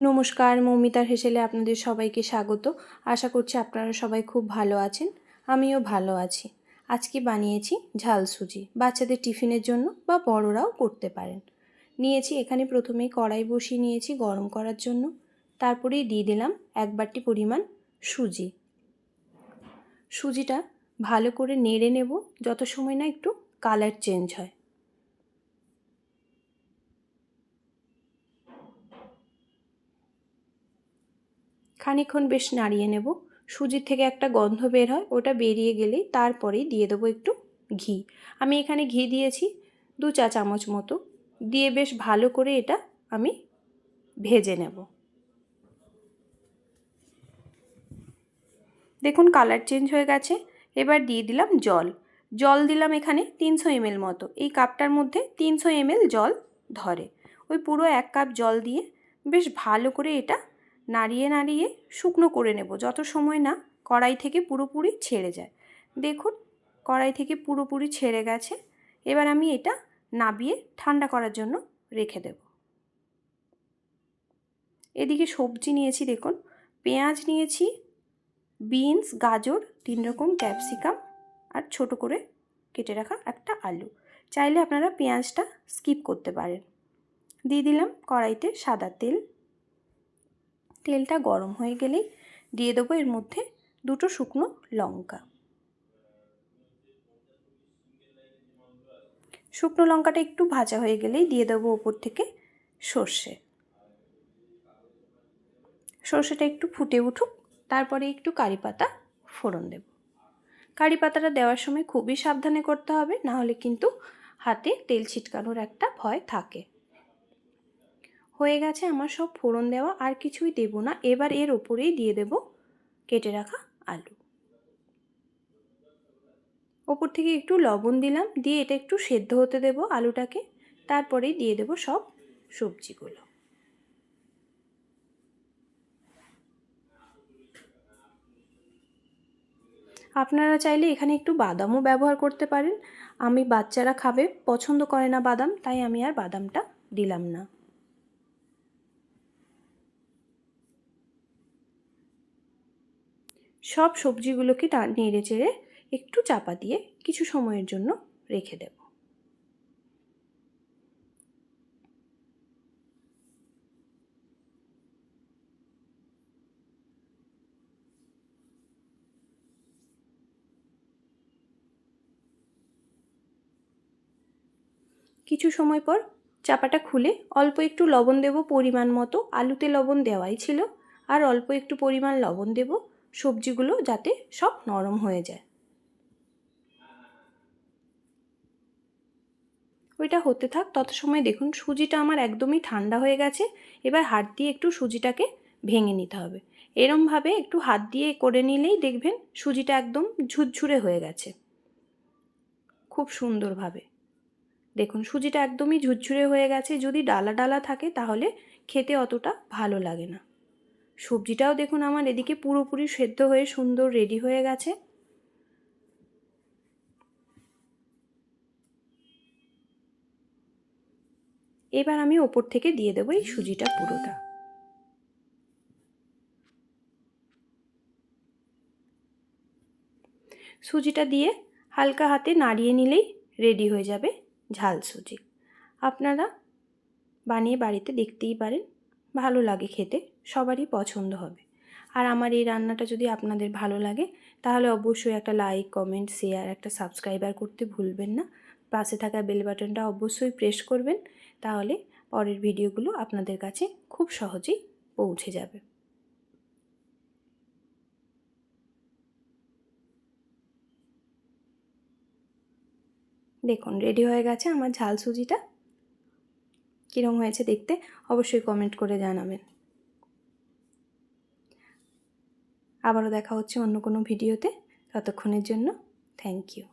নমস্কার, মৌমিতার হেসেলে আপনাদের সবাইকে স্বাগত। আশা করছি আপনারা সবাই খুব ভালো আছেন, আমিও ভালো আছি। আজকে বানিয়েছি ঝাল সুজি, বাচ্চাদের টিফিনের জন্য বা বড়রাও করতে পারেন। নিয়েছি এখানে প্রথমেই কড়াই বসিয়ে নিয়েছি গরম করার জন্য। তারপরেই দিয়ে দিলাম এক বাটি পরিমাণ সুজি। সুজিটা ভালো করে নেড়ে নেব, যত সময় না একটু কালার চেঞ্জ হয়। খানিক্ষণ বেশ নাড়িয়ে নেব। সুজির থেকে একটা গন্ধ বের হয়, ওটা বেরিয়ে গেলেই তারপরেই দিয়ে দেবো একটু ঘি। আমি এখানে ঘি দিয়েছি দু চা চামচ মতো। দিয়ে বেশ ভালো করে এটা আমি ভেজে নেব। দেখুন কালার চেঞ্জ হয়ে গেছে। এবার দিয়ে দিলাম জল। জল দিলাম এখানে তিনশো এমএল মতো। এই কাপটার মধ্যে তিনশো এমএল জল ধরে। ওই পুরো এক কাপ জল দিয়ে বেশ ভালো করে এটা নাড়িয়ে নাড়িয়ে শুকনো করে নেব। যত সময় না কড়াই থেকে পুরোপুরি ছেড়ে যায়। দেখুন, কড়াই থেকে পুরোপুরি ছেড়ে গেছে। এবার আমি এটা নাবিয়ে ঠান্ডা করার জন্য রেখে দেব। এদিকে সবজি নিয়েছি, দেখুন। পেঁয়াজ নিয়েছি, বিনস, গাজর, তিন রকম ক্যাপসিকাম আর ছোট করে কেটে রাখা একটা আলু। চাইলে আপনারা পেঁয়াজটা স্কিপ করতে পারেন। দিয়ে দিলাম কড়াইতে সাদা তেল। তেলটা গরম হয়ে গেলেই দিয়ে দেবো এর মধ্যে দুটো শুকনো লঙ্কা। শুকনো লঙ্কাটা একটু ভাজা হয়ে গেলেই দিয়ে দেবো ওপর থেকে সর্ষে। সর্ষেটা একটু ফুটে উঠুক, তারপরে একটু কারি পাতা ফোড়ন দেব। কারি পাতাটা দেওয়ার সময় খুবই সাবধানে করতে হবে নাহলে কিন্তু হাতে তেল ছিটকানোর একটা ভয় থাকে। হয়ে গেছে আমার সব ফোড়ন দেওয়া, আর কিছুই দেব না। এবার এর ওপরেই দিয়ে দেব কেটে রাখা আলু। ওপর থেকে একটু লবণ দিলাম, দিয়ে এটা একটু সেদ্ধ হতে দেব আলুটাকে। তারপরেই দিয়ে দেব সব সবজিগুলো। আপনারা চাইলে এখানে একটু বাদামও ব্যবহার করতে পারেন। আমি বাচ্চারা খাবে, পছন্দ করে না বাদাম, তাই আমি আর বাদামটা দিলাম না। সব সবজিগুলোকে নেড়ে চেড়ে একটু চাপা দিয়ে কিছু সময়ের জন্য রেখে দেব। কিছু সময় পর চাপাটা খুলে অল্প একটু লবণ দেব, পরিমাণ মতো। আলুতে লবণ দেওয়াই ছিল। আর অল্প একটু পরিমাণ লবণ দেব। সবজিগুলো যাতে সব নরম হয়ে যায়। ওইটা হতে থাক, তত সময় দেখুন সুজিটা আমার একদমই ঠান্ডা হয়ে গেছে, এবার হাত দিয়ে একটু সুজিটাকে ভেঙে নিতে হবে। এরমভাবে একটু হাত দিয়ে করে নিলেই দেখবেন সুজিটা একদম ঝুরঝুরে হয়ে গেছে। খুব সুন্দরভাবে। দেখুন সুজিটা একদমই ঝুরঝুরে হয়ে গেছে, যদি ডালা ডালা থাকে তাহলে খেতে অতটা ভালো লাগে না। সবজিটাও দেখুন আমার এদিকে পুরোপুরি সেদ্ধ হয়ে সুন্দর রেডি হয়ে গেছে। এবার আমি ওপর থেকে দিয়ে দেবো এই সুজিটা পুরোটা। সুজিটা দিয়ে হালকা হাতে নাড়িয়ে নিলেই রেডি হয়ে যাবে ঝাল সুজি। আপনারা বানিয়ে বাড়িতে দেখতেই পারেন, ভালো লাগে খেতে। সবারই পছন্দ হবে। আর আমার এই রান্নাটা যদি আপনাদের ভালো লাগে, তাহলে অবশ্যই একটা লাইক কমেন্ট শেয়ার একটা সাবস্ক্রাইবার করতে ভুলবেন না। পাশে থাকা বেল বাটনটা অবশ্যই প্রেস করবেন, তাহলে পরের ভিডিওগুলো আপনাদের কাছে খুব সহজেই পৌঁছে যাবে। দেখুন রেডি হয়ে গেছে আমার ঝাল সুজিটা। কীরকম হয়েছে দেখতে অবশ্যই কমেন্ট করে জানাবেন। আবারও দেখা হচ্ছে অন্য কোনো ভিডিওতে। ততক্ষণের জন্য থ্যাংক ইউ